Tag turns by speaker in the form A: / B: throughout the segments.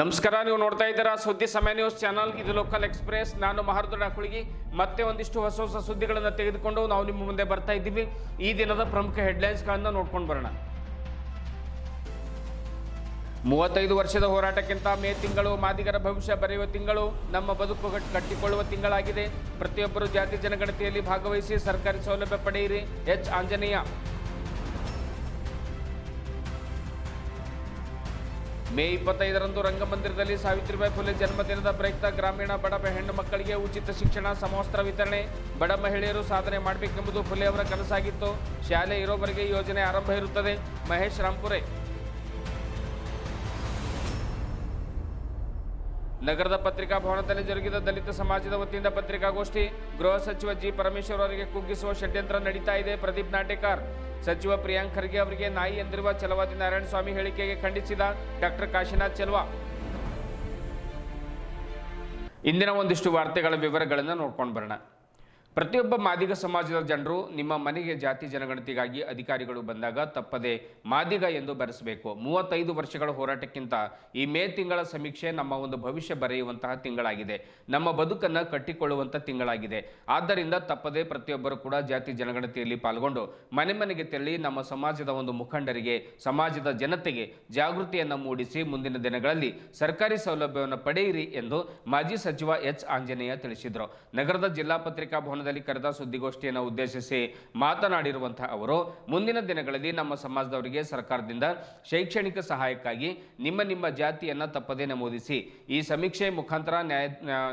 A: ನಮಸ್ಕಾರ, ನೀವು ನೋಡ್ತಾ ಇದ್ದೀರಾ ಸುದ್ದಿ ಸಮಯ ನ್ಯೂಸ್ ಚಾನಲ್ ಇದು ಲೋಕಲ್ ಎಕ್ಸ್ಪ್ರೆಸ್ ನಾನು ಮಹರ್ದೊಡ ಕುಳಿಗಿ ಮತ್ತೆ ಒಂದಿಷ್ಟು ಹೊಸ ಹೊಸ ಸುದ್ದಿಗಳನ್ನು ತೆಗೆದುಕೊಂಡು ನಾವು ನಿಮ್ಮ ಮುಂದೆ ಬರ್ತಾ ಇದ್ದೀವಿ. ಈ ದಿನದ ಪ್ರಮುಖ ಹೆಡ್ಲೈನ್ಸ್ಗಳನ್ನು ನೋಡ್ಕೊಂಡು ಬರೋಣ. ಮೂವತ್ತೈದು ವರ್ಷದ ಹೋರಾಟಕ್ಕಿಂತ ಮೇ ತಿಂಗಳು, ಮಾದಿಗರ ಭವಿಷ್ಯ ಬರೆಯುವ ತಿಂಗಳು, ನಮ್ಮ ಬದುಕು ಕಟ್ಟಿಕೊಳ್ಳುವ ತಿಂಗಳಾಗಿದೆ. ಪ್ರತಿಯೊಬ್ಬರು ಜಾತಿ, ಜನಗಣತಿಯಲ್ಲಿ ಭಾಗವಹಿಸಿ ಸರ್ಕಾರಿ ಸೌಲಭ್ಯ ಪಡೆಯಿರಿ. ಎಚ್. ಆಂಜನೇಯ. ಮೇ ಇಪ್ಪತ್ತೈದರಂದು ರಂಗಮಂದಿರದಲ್ಲಿ ಸಾವಿತ್ರಿಬಾಯಿ ಫುಲೆ ಜನ್ಮದಿನದ ಪ್ರಯುಕ್ತ ಗ್ರಾಮೀಣ ಬಡ ಹೆಣ್ಣು ಮಕ್ಕಳಿಗೆ ಉಚಿತ ಶಿಕ್ಷಣ, ಸಮವಸ್ತ್ರ ವಿತರಣೆ, ಬಡ ಮಹಿಳೆಯರು ಸಾಧನೆ ಮಾಡಬೇಕೆಂಬುದು ಫುಲೆ ಅವರ ಕನಸಾಗಿತ್ತು. ಶಾಲೆ ಇರೋವರೆಗೆ ಯೋಜನೆ ಆರಂಭ ಇರುತ್ತದೆ. ಮಹೇಶ್ ರಾಂಪುರೆ. ನಗರದ ಪತ್ರಿಕಾ ಭವನದಲ್ಲಿ ಜರುಗಿದ ದಲಿತ ಸಮಾಜದ ವತಿಯಿಂದ ಪತ್ರಿಕಾಗೋಷ್ಠಿ ಗೃಹ ಸಚಿವ ಜಿ ಪರಮೇಶ್ವರ್ ಅವರಿಗೆ ಕುಗ್ಗಿಸುವ ಷಡ್ಯಂತ್ರ ನಡೀತಾ ಇದೆ. ಪ್ರದೀಪ್ ನಾಟೇಕರ್, ಸಚಿವ ಪ್ರಿಯಾಂಕ್ ಖರ್ಗೆ ಅವರಿಗೆ ನಾಯಿ ಎಂದಿರುವ ಛಲವಾದಿ ನಾರಾಯಣ ಸ್ವಾಮಿ ಹೇಳಿಕೆಗೆ ಖಂಡಿಸಿದ ಡಾಕ್ಟರ್ ಕಾಶಿನಾಥ್ ಚೆಲ್ವಾ. ಇಂದಿನ ಒಂದಿಷ್ಟು ವಾರ್ತೆಗಳ ವಿವರಗಳನ್ನು ನೋಡ್ಕೊಂಡು ಬರೋಣ. ಪ್ರತಿಯೊಬ್ಬ ಮಾದಿಗ ಸಮಾಜದ ಜನರು ನಿಮ್ಮ ಮನೆಗೆ ಜಾತಿ ಜನಗಣತಿಗಾಗಿ ಅಧಿಕಾರಿಗಳು ಬಂದಾಗ ತಪ್ಪದೆ ಮಾದಿಗ ಎಂದು ಬರೆಸಬೇಕು. ಮೂವತ್ತೈದು ವರ್ಷಗಳ ಹೋರಾಟಕ್ಕಿಂತ ಈ ಮೇ ತಿಂಗಳ ಸಮೀಕ್ಷೆ ನಮ್ಮ ಒಂದು ಭವಿಷ್ಯ ಬರೆಯುವಂತಹ ತಿಂಗಳಾಗಿದೆ. ನಮ್ಮ ಬದುಕನ್ನು ಕಟ್ಟಿಕೊಳ್ಳುವಂಥ ತಿಂಗಳಾಗಿದೆ. ಆದ್ದರಿಂದ ತಪ್ಪದೆ ಪ್ರತಿಯೊಬ್ಬರು ಕೂಡ ಜಾತಿ ಜನಗಣತಿಯಲ್ಲಿ ಪಾಲ್ಗೊಂಡು ಮನೆ ಮನೆಗೆ ತೆರಳಿ ನಮ್ಮ ಸಮಾಜದ ಒಂದು ಮುಖಂಡರಿಗೆ, ಸಮಾಜದ ಜನತೆಗೆ ಜಾಗೃತಿಯನ್ನು ಮೂಡಿಸಿ ಮುಂದಿನ ದಿನಗಳಲ್ಲಿ ಸರ್ಕಾರಿ ಸೌಲಭ್ಯವನ್ನು ಪಡೆಯಿರಿ ಎಂದು ಮಾಜಿ ಸಚಿವ ಎಚ್ ಆಂಜನೇಯ ತಿಳಿಸಿದರು. ನಗರದ ಜಿಲ್ಲಾ ಪತ್ರಿಕಾ ಭವನದಲ್ಲಿ ಕರೆದ ಸುದ್ದಿಗೋಷ್ಠಿಯನ್ನು ಉದ್ದೇಶಿಸಿ ಮಾತನಾಡಿರುವಂತಹ ಅವರು, ಮುಂದಿನ ದಿನಗಳಲ್ಲಿ ನಮ್ಮ ಸಮಾಜದವರಿಗೆ ಸರ್ಕಾರದಿಂದ ಶೈಕ್ಷಣಿಕ ಸಹಾಯಕ್ಕಾಗಿ ನಿಮ್ಮ ನಿಮ್ಮ ಜಾತಿಯನ್ನು ತಪ್ಪದೇ ನಮೂದಿಸಿ. ಈ ಸಮೀಕ್ಷೆ ಮುಖಾಂತರ ನ್ಯಾಯ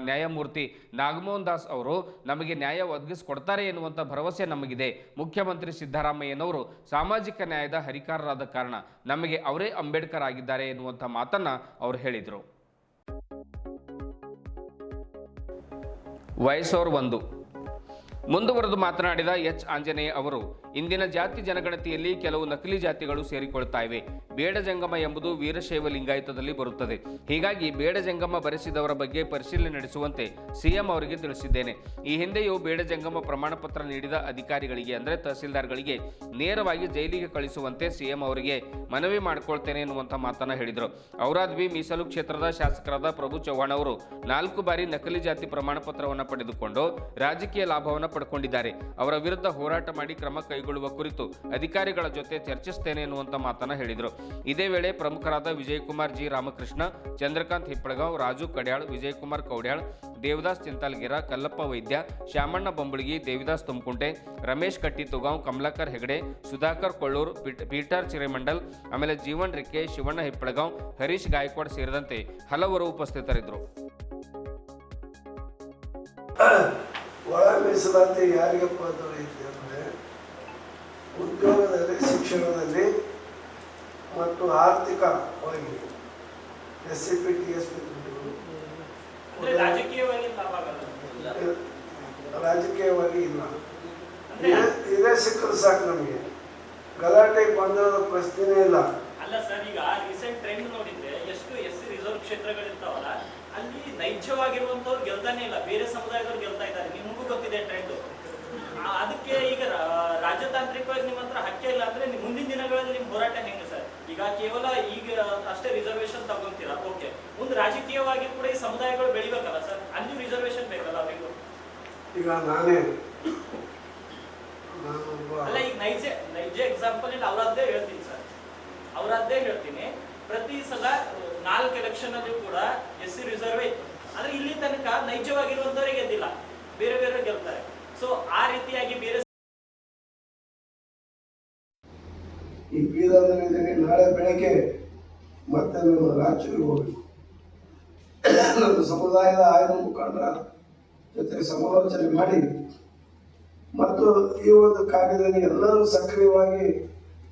A: ನ್ಯಾಯಮೂರ್ತಿ ನಾಗಮೋಹನ್ ದಾಸ್ ಅವರು ನಮಗೆ ನ್ಯಾಯ ಒದಗಿಸಿಕೊಡ್ತಾರೆ ಎನ್ನುವಂಥ ಭರವಸೆ ನಮಗಿದೆ. ಮುಖ್ಯಮಂತ್ರಿ ಸಿದ್ದರಾಮಯ್ಯನವರು ಸಾಮಾಜಿಕ ನ್ಯಾಯದ ಹರಿಕಾರರಾದ ಕಾರಣ ನಮಗೆ ಅವರೇ ಅಂಬೇಡ್ಕರ್ ಆಗಿದ್ದಾರೆ ಎನ್ನುವಂಥ ಮಾತನ್ನ ಅವರು ಹೇಳಿದರು. ವಯಸ್ಸೋರ್ ಒಂದು. ಮುಂದುವರೆದು ಮಾತನಾಡಿದ ಎಚ್. ಆಂಜನೇಯ ಅವರು, ಇಂದಿನ ಜಾತಿ ಜನಗಣತಿಯಲ್ಲಿ ಕೆಲವು ನಕಲಿ ಜಾತಿಗಳು ಸೇರಿಕೊಳ್ತಾ ಇವೆ. ಬೇಡ ಜಂಗಮ ಎಂಬುದು ವೀರಶೈವ ಲಿಂಗಾಯತದಲ್ಲಿ ಬರುತ್ತದೆ. ಹೀಗಾಗಿ ಬೇಡ ಜಂಗಮ ಬರೆಸಿದವರ ಬಗ್ಗೆ ಪರಿಶೀಲನೆ ನಡೆಸುವಂತೆ ಸಿಎಂ ಅವರಿಗೆ ತಿಳಿಸಿದ್ದೇನೆ. ಈ ಹಿಂದೆಯೂ ಬೇಡ ಜಂಗಮ ಪ್ರಮಾಣ ಪತ್ರ ನೀಡಿದ ಅಧಿಕಾರಿಗಳಿಗೆ ಅಂದರೆ ತಹಸೀಲ್ದಾರ್ಗಳಿಗೆ ನೇರವಾಗಿ ಜೈಲಿಗೆ ಕಳಿಸುವಂತೆ ಸಿಎಂ ಅವರಿಗೆ ಮನವಿ ಮಾಡಿಕೊಳ್ತೇನೆ ಎನ್ನುವಂತಹ ಮಾತನ್ನ ಹೇಳಿದರು. ಔರಾದ್ವಿ ಮೀಸಲು ಕ್ಷೇತ್ರದ ಶಾಸಕರಾದ ಪ್ರಭು ಚವ್ಹಾಣ್ ಅವರು ನಾಲ್ಕು ಬಾರಿ ನಕಲಿ ಜಾತಿ ಪ್ರಮಾಣ ಪತ್ರವನ್ನು ಪಡೆದುಕೊಂಡು ರಾಜಕೀಯ ಲಾಭವನ್ನು ಪಡ್ಕೊಂಡಿದ್ದಾರೆ. ಅವರ ವಿರುದ್ಧ ಹೋರಾಟ ಮಾಡಿ ಕ್ರಮ ಕೈಗೊಳ್ಳುವ ಕುರಿತು ಅಧಿಕಾರಿಗಳ ಜೊತೆ ಚರ್ಚಿಸ್ತೇನೆ ಎನ್ನುವಂತ ಮಾತನ್ನ ಹೇಳಿದರು. ಇದೇ ವೇಳೆ ಪ್ರಮುಖರಾದ Vijaykumar G Ramakrishna, Chandrakant Hippalgaon, Raju Kadyal, Vijaykumar Koudyal, Devdas Chintalgira, Kallappa Vaidya, Shyamanna Bombalagi, Devidas Tumakunte, Ramesh Katti Tugaon, Kamalakar Hegde, Sudhakar Kollur, Pete- Peter Chiremandal, ಆಮೇಲೆ ಜೀವನ್ ರಿಕ್ಕೆ, ಶಿವಣ್ಣ ಹಿಪ್ಪಳಗಾಂವ್, ಹರೀಶ್ ಗಾಯಕ್ವಾಡ್ ಸೇರಿದಂತೆ ಹಲವರು ಉಪಸ್ಥಿತರಿದ್ದರು.
B: ಒಳ ಮೀಸಲಾತಿ ಯಾರಿಗಪ್ಪ ದೊರೆಯುತ್ತೆ ಅಂದರೆ ಉದ್ಯೋಗದಲ್ಲಿ ಶಿಕ್ಷಣದಲ್ಲಿ ಮತ್ತು ಆರ್ಥಿಕವಾಗಿ S C P T S P
C: ರಾಜಕೀಯವಾಗಿ
B: ಇಲ್ಲ. ಇದೇ ಸಿಕ್ಕರು ಸಾಕು ನಮಗೆ. ಗಲಾಟೆ ಬಂದಿರೋ ಪ್ರಶ್ನೆನೇ ಇಲ್ಲ.
C: ಅಲ್ಲ ಸರ್ ಈಗ ರೀಸೆಂಟ್ ಟ್ರೆಂಡ್ ನೋಡಿದ್ರೆ ಎಷ್ಟು ಎಸ್ ಸಿ ರಿಸರ್ವ್ ಕ್ಷೇತ್ರಗಳಿರ್ತಾವಲ್ಲ ಅಲ್ಲಿ ನೈಜವಾಗಿರುವಂತವ್ರು ಗೆಲ್ತಾನೆ ಇಲ್ಲ. ಬೇರೆ ಸಮುದಾಯದವ್ರು ಗೆಲ್ತಾ ಇದ್ದಾರೆ. ನಿಮಗೂ ಗೊತ್ತಿದೆ ಟ್ರೆಂಡ್ ಅದಕ್ಕೆ ಈಗ ರಾಜತಾಂತ್ರಿಕವಾಗಿ ನಿಮ್ಮ ಹತ್ರ ಹಕ್ಕೆ ಇಲ್ಲ ಅಂದ್ರೆ ನಿಮ್ ಮುಂದಿನ ದಿನಗಳಲ್ಲಿ ನಿಮ್ ಹೋರಾಟ ಹೆಂಗೆ ಸರ್? ಈಗ ಕೇವಲ ಈಗ ಅಷ್ಟೇ ರಿಸರ್ವೇಶನ್ ತಗೊಂತೀರಾ? ಓಕೆ ಒಂದು ರಾಜಕೀಯವಾಗಿ ಕೂಡ ಈ ಸಮುದಾಯಗಳು ಬೆಳಿಬೇಕಲ್ಲ ಸರ್? ಅಲ್ಲಿ ರಿಸರ್ವೇಶನ್ ಬೇಕಲ್ಲ ಅವರಿಗೂ?
B: ಈಗ ನಾನೇ
C: ಅಲ್ಲ ಈಗ ನೈಜ ನೈಜ ಎಕ್ಸಾಂಪಲ್ ಇಲ್ಲಿ ಅವರದ್ದೇ ಹೇಳ್ತೀನಿ ಸರ್. ಅವರದ್ದೇ ಹೇಳ್ತೀನಿ. ಪ್ರತಿ ಸಲ ನಾಲ್ಕು ಎಲೆಕ್ಷನ್ ಅಲ್ಲಿ ಕೂಡ ಎಸ್ ಸಿ ರಿಸರ್ವ್ ಇತ್ತು. ಆದ್ರೆ ಇಲ್ಲಿ ತನಕ ನೈಜವಾಗಿರುವಂತವರೇ ಗೆದ್ದಿಲ್ಲ. ಬೇರೆ ಬೇರೆ ಗೆಲ್ತಾರೆ. ಸೊ ಆ ರೀತಿಯಾಗಿ ಬೇರೆ
B: ಈ ಬೀದರ್ನಲ್ಲಿದ್ದೀನಿ ನಾಳೆ ಬೆಳಗ್ಗೆ ಮತ್ತೆ ನಮ್ಮ ರಾಯಚೂರಿಗೆ ಹೋಗಬೇಕು. ನಮ್ಮ ಸಮುದಾಯದ ಆಯ್ದ ಮುಖಂಡರ ಜೊತೆ ಸಮಾಲೋಚನೆ ಮಾಡಿ ಮತ್ತು ಈ ಒಂದು ಕಾರ್ಯದಲ್ಲಿ ಎಲ್ಲರೂ ಸಕ್ರಿಯವಾಗಿ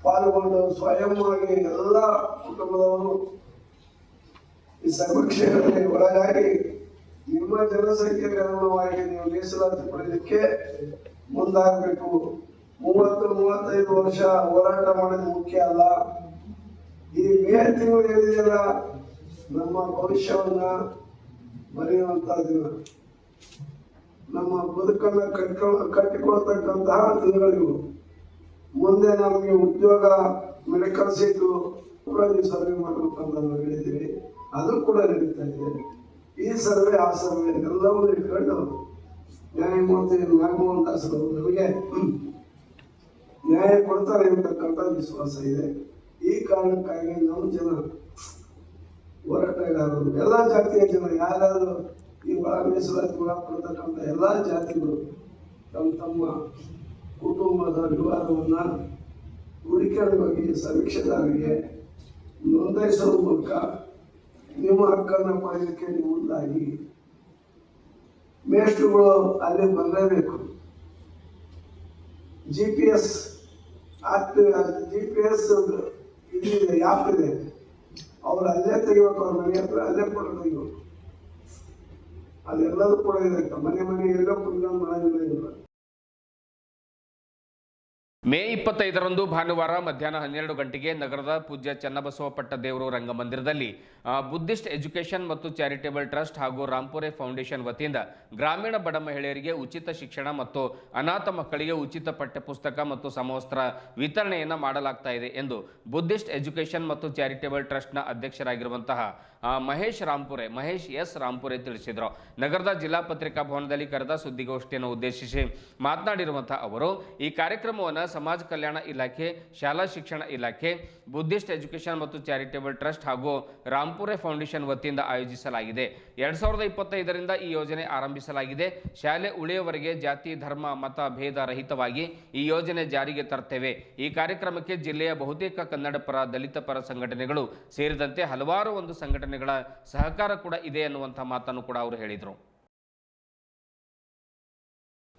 B: ಪಾಲ್ಗೊಂಡು ಸ್ವಯಂವಾಗಿ ಎಲ್ಲ ಕುಟುಂಬದವರು ಈ ಸರ್ವಕ್ಷೇತ್ರದಲ್ಲಿ ಒಳಗಾಗಿ ನಿಮ್ಮ ಜನಸಂಖ್ಯೆಗೆ ಅನುಗುಣವಾಗಿ ನೀವು ಮೀಸಲಾತಿ ಪಡೆಯಲಿಕ್ಕೆ ಮುಂದಾಗಬೇಕು. ಮೂವತ್ತು, ಮೂವತ್ತೈದು ವರ್ಷ ಹೋರಾಟ ಮಾಡೋದು ಮುಖ್ಯ ಅಲ್ಲ. ಈ ಮೇ ತಿಂಗಳು ಏನಿದೆಯಲ್ಲ ನಮ್ಮ ಭವಿಷ್ಯವನ್ನ ಬರೆಯುವಂತ ದಿನ. ನಮ್ಮ ಬದುಕನ್ನ ಕಟ್ಕೊಂಡು ಕಟ್ಟಿಕೊಳ್ತಕ್ಕಂತಹ ದಿನಗಳಿವು. ಮುಂದೆ ನಮಗೆ ಉದ್ಯೋಗ ಮೆಡಿಕಲ್ ಸೀಟು ಕೂಡ ನೀವು ಸರ್ವೆ ಮಾಡಬೇಕಂತ ನಾವು ಹೇಳಿದ್ದೀವಿ ಅದು ಕೂಡ ನಡೀತಾ ಇದೆ. ಈ ಸರ್ವೆ, ಆ ಸರ್ವೆ ಎಲ್ಲವನ್ನೂ ಇಟ್ಕೊಂಡು ನ್ಯಾಯಮೂರ್ತಿ ನಾಗಮೋಹನ್ ದಾಸರು ನಮಗೆ ನ್ಯಾಯ ಕೊಡ್ತಾರೆ ಅಂತಕ್ಕಂಥ ವಿಶ್ವಾಸ ಇದೆ. ಈ ಕಾರಣಕ್ಕಾಗಿ ನಮ್ಮ ಜನ ಹೋರಾಟಗಾರರು. ಎಲ್ಲ ಜಾತಿಯ ಜನ ಯಾರಾದರೂ ಈ ಒಳ ಮೀಸಲಾತಿ ಒಳಪಡ್ತಕ್ಕಂಥ ಎಲ್ಲ ಜಾತಿಗಳು ತಮ್ಮ ತಮ್ಮ ಕುಟುಂಬದ ವಿವಾದವನ್ನು ಹೋಗಿ ಸಮೀಕ್ಷೆದಾರರಿಗೆ ನೋಂದಾಯಿಸುವ ಮೂಲಕ ನಿಮ್ಮ ಹಕ್ಕನ್ನು ಪಡೆಯೋಕ್ಕೆ ನೀವು ಮುಂದಾಗಿ. ಮೇಷ್ಟ್ರುಗಳು ಅಲ್ಲಿ ಬರಲೇಬೇಕು G P S G P S ಇದಿದೆ ಆ್ಯಪ್ ಇದೆ. ಅವ್ರು ಅಲ್ಲೇ ತೆಗಿಬೇಕು, ಅವ್ರ ಮನೆ ಹತ್ರ ಅಲ್ಲೇ ಕೂಡ ತೆಗಿಬೇಕು. ಅದೆಲ್ಲದೂ ಕೂಡ ಇದೆ ಮನೆ ಮನೆ ಎಲ್ಲೋ ಕುಂತ್ಕೊಂಡು ಮಾಡೋದಿಲ್ಲ
A: ಮೇ ಇಪ್ಪತ್ತೈದರಂದು ಭಾನುವಾರ ಮಧ್ಯಾಹ್ನ ಹನ್ನೆರಡು ಗಂಟೆಗೆ ನಗರದ ಪೂಜ್ಯ ಚನ್ನಬಸವಪಟ್ಟ ದೇವರು ರಂಗಮಂದಿರದಲ್ಲಿ ಬುದ್ಧಿಸ್ಟ್ ಎಜುಕೇಷನ್ ಮತ್ತು ಚಾರಿಟೇಬಲ್ ಟ್ರಸ್ಟ್ ಹಾಗೂ ರಾಂಪುರೆ ಫೌಂಡೇಶನ್ ವತಿಯಿಂದ ಗ್ರಾಮೀಣ ಬಡ ಮಹಿಳೆಯರಿಗೆ ಉಚಿತ ಶಿಕ್ಷಣ ಮತ್ತು ಅನಾಥ ಮಕ್ಕಳಿಗೆ ಉಚಿತ ಪಠ್ಯಪುಸ್ತಕ ಮತ್ತು ಸಮವಸ್ತ್ರ ವಿತರಣೆಯನ್ನು ಮಾಡಲಾಗ್ತಾ ಎಂದು ಬುದ್ಧಿಸ್ಟ್ ಎಜುಕೇಷನ್ ಮತ್ತು ಚಾರಿಟೇಬಲ್ ಟ್ರಸ್ಟ್ನ ಅಧ್ಯಕ್ಷರಾಗಿರುವಂತಹ ಮಹೇಶ್ ರಾಂಪುರೆ ಮಹೇಶ್ ಎಸ್ ರಾಂಪುರೆ ತಿಳಿಸಿದರು. ನಗರದ ಜಿಲ್ಲಾ ಪತ್ರಿಕಾ ಭವನದಲ್ಲಿ ಕರೆದ ಸುದ್ದಿಗೋಷ್ಠಿಯನ್ನು ಉದ್ದೇಶಿಸಿ ಮಾತನಾಡಿರುವಂತಹ ಅವರು, ಈ ಕಾರ್ಯಕ್ರಮವನ್ನು ಸಮಾಜ ಕಲ್ಯಾಣ ಇಲಾಖೆ, ಶಾಲಾ ಶಿಕ್ಷಣ ಇಲಾಖೆ, ಬುದ್ಧಿಸ್ಟ್ ಎಜುಕೇಷನ್ ಮತ್ತು ಚಾರಿಟೇಬಲ್ ಟ್ರಸ್ಟ್ ಹಾಗೂ ರಾಂಪುರೆ ಫೌಂಡೇಶನ್ ವತಿಯಿಂದ ಆಯೋಜಿಸಲಾಗಿದೆ. ಎರಡ್ ಸಾವಿರದ ಇಪ್ಪತ್ತೈದರಿಂದ ಈ ಯೋಜನೆ ಆರಂಭಿಸಲಾಗಿದೆ. ಶಾಲೆ ಉಳಿಯವರೆಗೆ ಜಾತಿ, ಧರ್ಮ, ಮತ ಭೇದ ರಹಿತವಾಗಿ ಈ ಯೋಜನೆ ಜಾರಿಗೆ ತರ್ತೇವೆ. ಈ ಕಾರ್ಯಕ್ರಮಕ್ಕೆ ಜಿಲ್ಲೆಯ ಬಹುತೇಕ ಕನ್ನಡ ಪರ ದಲಿತ ಪರ ಸಂಘಟನೆಗಳು ಸೇರಿದಂತೆ ಹಲವಾರು ಒಂದು ಸಂಘಟನೆಗಳ ಸಹಕಾರ ಕೂಡ ಇದೆ ಅನ್ನುವಂಥ ಮಾತನ್ನು ಕೂಡ ಅವರು ಹೇಳಿದರು.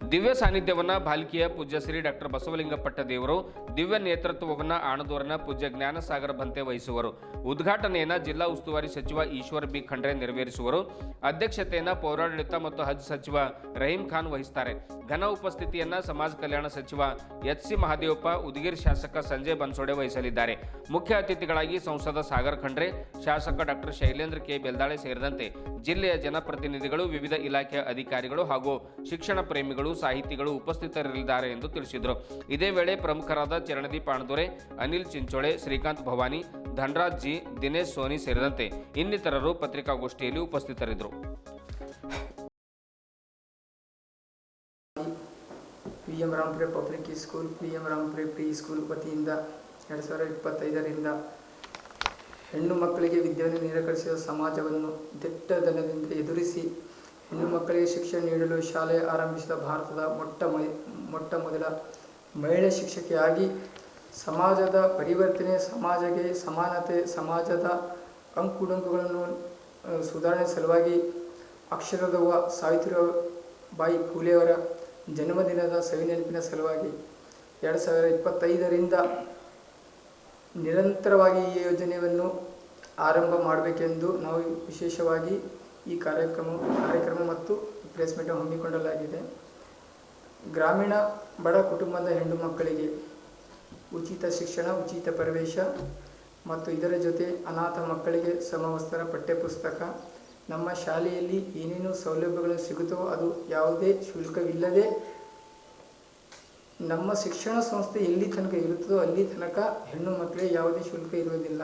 A: ದಿವ್ಯ ಸಾನ್ನಿಧ್ಯವನ್ನು ಬಾಲಿಕೆಯ ಪೂಜ್ಯ ಶ್ರೀ ಡಾಕ್ಟರ್ ಬಸವಲಿಂಗಪಟ್ಟ ದೇವರು ದಿವ್ಯ ನೇತೃತ್ವವನ್ನು ಆಣದೂರಿನ ಪೂಜ್ಯ ಜ್ಞಾನಸಾಗರ ಬಂತೆ ವಹಿಸುವರು. ಉದ್ಘಾಟನೆಯನ್ನು ಜಿಲ್ಲಾ ಉಸ್ತುವಾರಿ ಸಚಿವ ಈಶ್ವರ್ ಬಿ. ಖಂಡ್ರೆ ನೆರವೇರಿಸುವರು. ಅಧ್ಯಕ್ಷತೆಯನ್ನು ಪೌರಾಡಳಿತ ಮತ್ತು ಹಜ್ ಸಚಿವ ರಹೀಂ ಖಾನ್ ವಹಿಸ್ತಾರೆ. ಘನ ಉಪಸ್ಥಿತಿಯನ್ನ ಸಮಾಜ ಕಲ್ಯಾಣ ಸಚಿವ ಎಚ್ ಸಿ ಮಹಾದೇವಪ್ಪ, ಉದಗಿರ್ ಶಾಸಕ ಸಂಜಯ್ ಬನ್ಸೋಡೆ ವಹಿಸಲಿದ್ದಾರೆ. ಮುಖ್ಯ ಅತಿಥಿಗಳಾಗಿ ಸಂಸದ ಸಾಗರ್ ಖಂಡ್ರೆ, ಶಾಸಕ ಡಾಕ್ಟರ್ ಶೈಲೇಂದ್ರ ಕೆ. ಬೆಲ್ದಾಳೆ ಸೇರಿದಂತೆ ಜಿಲ್ಲೆಯ ಜನಪ್ರತಿನಿಧಿಗಳು, ವಿವಿಧ ಇಲಾಖೆಯ ಅಧಿಕಾರಿಗಳು ಹಾಗೂ ಶಿಕ್ಷಣ ಪ್ರೇಮಿಗಳು ಸಾಹಿತಿಗಳು ಉಪಸ್ಥಿತರಿರಲಿದ್ದಾರೆ ಎಂದು ತಿಳಿಸಿದರು. ಇದೇ ವೇಳೆ ಪ್ರಮುಖರಾದ ಚರಣದೀಪ್ ಪಾಣದೊರೆ, ಅನಿಲ್ ಚಿಂಚೋಳೆ, ಶ್ರೀಕಾಂತ್ ಭವಾನಿ, ಧನರಾಜ್ ಜಿ, ದಿನೇಶ್ ಸೋನಿ ಸೇರಿದಂತೆ ಇನ್ನಿತರರು ಪತ್ರಿಕಾಗೋಷ್ಠಿಯಲ್ಲಿ ಉಪಸ್ಥಿತರಿದ್ದರು.
D: P M Rampure public school, P M Rampure pre school ವತಿಯಿಂದ ಎರಡು ಸಾವಿರದ ಇಪ್ಪತ್ತೈದರಿಂದ ಹೆಣ್ಣು ಮಕ್ಕಳಿಗೆ ವಿದ್ಯೆಯನ್ನು ನಿರಾಕರಿಸಿದ ಸಮಾಜವನ್ನು ದಿಟ್ಟ ದನದಿಂದ ಎದುರಿಸಿ ಹೆಣ್ಣು ಮಕ್ಕಳಿಗೆ ಶಿಕ್ಷಣ ನೀಡಲು ಶಾಲೆ ಆರಂಭಿಸಿದ ಭಾರತದ ಮೊಟ್ಟ ಮೊಟ್ಟ ಮೊದಲ ಮಹಿಳೆ ಶಿಕ್ಷಕಿಯಾಗಿ ಸಮಾಜದ ಪರಿವರ್ತನೆ, ಸಮಾಜಕ್ಕೆ ಸಮಾನತೆ, ಸಮಾಜದ ಅಂಕುಡಂಕುಗಳನ್ನು ಸುಧಾರಣೆ ಸಲುವಾಗಿ ಅಕ್ಷರದವ್ವ ಸಾವಿತ್ರಿಬಾಯಿ ಫುಲೆಯವರ ಜನ್ಮದಿನದ ಸವಿನೆನಪಿನ ಸಲುವಾಗಿ ಎರಡು ಸಾವಿರ ಇಪ್ಪತ್ತೈದರಿಂದ ನಿರಂತರವಾಗಿ ಈ ಯೋಜನೆಯನ್ನು ಆರಂಭ ಮಾಡಬೇಕೆಂದು ನಾವು ವಿಶೇಷವಾಗಿ ಈ ಕಾರ್ಯಕ್ರಮ ಕಾರ್ಯಕ್ರಮ ಮತ್ತು ಪ್ರೆಸ್ ಮೀಟ್ ಹಮ್ಮಿಕೊಳ್ಳಲಾಗಿದೆ ಗ್ರಾಮೀಣ ಬಡ ಕುಟುಂಬದ ಹೆಣ್ಣು ಮಕ್ಕಳಿಗೆ ಉಚಿತ ಶಿಕ್ಷಣ, ಉಚಿತ ಪ್ರವೇಶ ಮತ್ತು ಇದರ ಜೊತೆ ಅನಾಥ ಮಕ್ಕಳಿಗೆ ಸಮವಸ್ತ್ರ, ಪಠ್ಯಪುಸ್ತಕ, ನಮ್ಮ ಶಾಲೆಯಲ್ಲಿ ಏನೇನು ಸೌಲಭ್ಯಗಳು ಸಿಗುತ್ತೋ ಅದು ಯಾವುದೇ ಶುಲ್ಕವಿಲ್ಲದೆ ನಮ್ಮ ಶಿಕ್ಷಣ ಸಂಸ್ಥೆ ಎಲ್ಲಿ ತನಕ ಇರುತ್ತದೋ ಅಲ್ಲಿ ತನಕ ಹೆಣ್ಣು ಮಕ್ಕಳಿಗೆ ಯಾವುದೇ ಶುಲ್ಕ ಇರುವುದಿಲ್ಲ